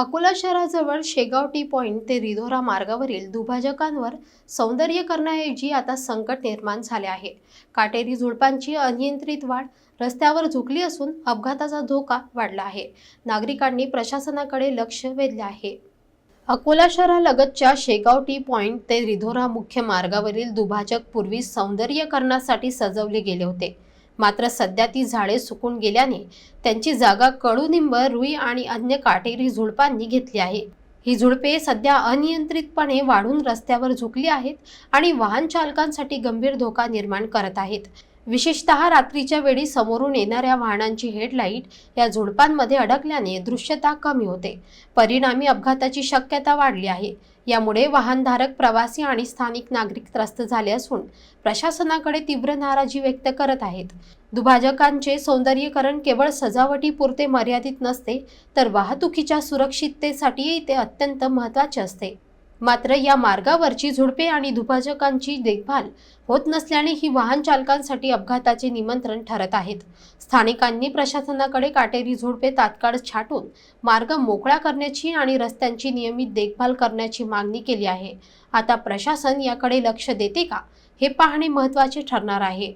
अकोला शहराजवळ Shegaon T point ते रिधोरा मार्गावरील दुभाजकांवर सौंदर्यीकरणाऐवजी आता संकट निर्माण झाले आहे. काटेरी झुडपांची अनियंत्रित वाढ रस्त्यावर झुकली असून अपघाताचा धोका वाढला आहे. नागरिकांनी प्रशासनाकडे लक्ष वेधले आहे. अकोला शहरालगतच्या शेगाव टी पॉईंट ते रिधोरा मुख्य मार्गावरील दुभाजक पूर्वी सौंदर्यीकरणासाठी सजवले गेले होते. मात्र सध्या ती झाडे सुकून गेल्याने त्यांची जागा कडुनिंब रुई आणि अन्य काटेरी झुडपांनी घेतली आहे. ही झुडपे सध्या अनियंत्रितपणे वाढून रस्त्यावर झुकली आहेत आणि वाहन चालकांसाठी गंभीर धोका निर्माण करत आहेत. विशेषतः रात्रीच्या वेळी समोरून येणाऱ्या वाहनांची हेडलाईट या झुडपांमध्ये अडकल्याने दृश्यता कमी होते. परिणामी अपघाताची शक्यता वाढली आहे. यामुळे वाहनधारक प्रवासी आणि स्थानिक नागरिक त्रस्त झाले असून प्रशासनाकडे तीव्र नाराजी व्यक्त करत आहेत. दुभाजकांचे सौंदर्यीकरण केवळ सजावटीपुरते मर्यादित नसते तर वाहतुकीच्या सुरक्षिततेसाठीही ते अत्यंत महत्त्वाचे असते. मात्र या मार्गावरची झुडपे आणि दुभाजकांची देखभाल होत नसल्याने ही वाहन चालकांसाठी अपघाताचे निमंत्रण ठरत आहेत. स्थानिकांनी प्रशासनाकडे काटेरी झुडपे तात्काळ छाटून मार्ग मोकळा करण्याची आणि रस्त्यांची नियमित देखभाल करण्याची मागणी केली आहे. आता प्रशासन याकडे लक्ष देते का? हे पाहणे महत्त्वाचे ठरणार आहे.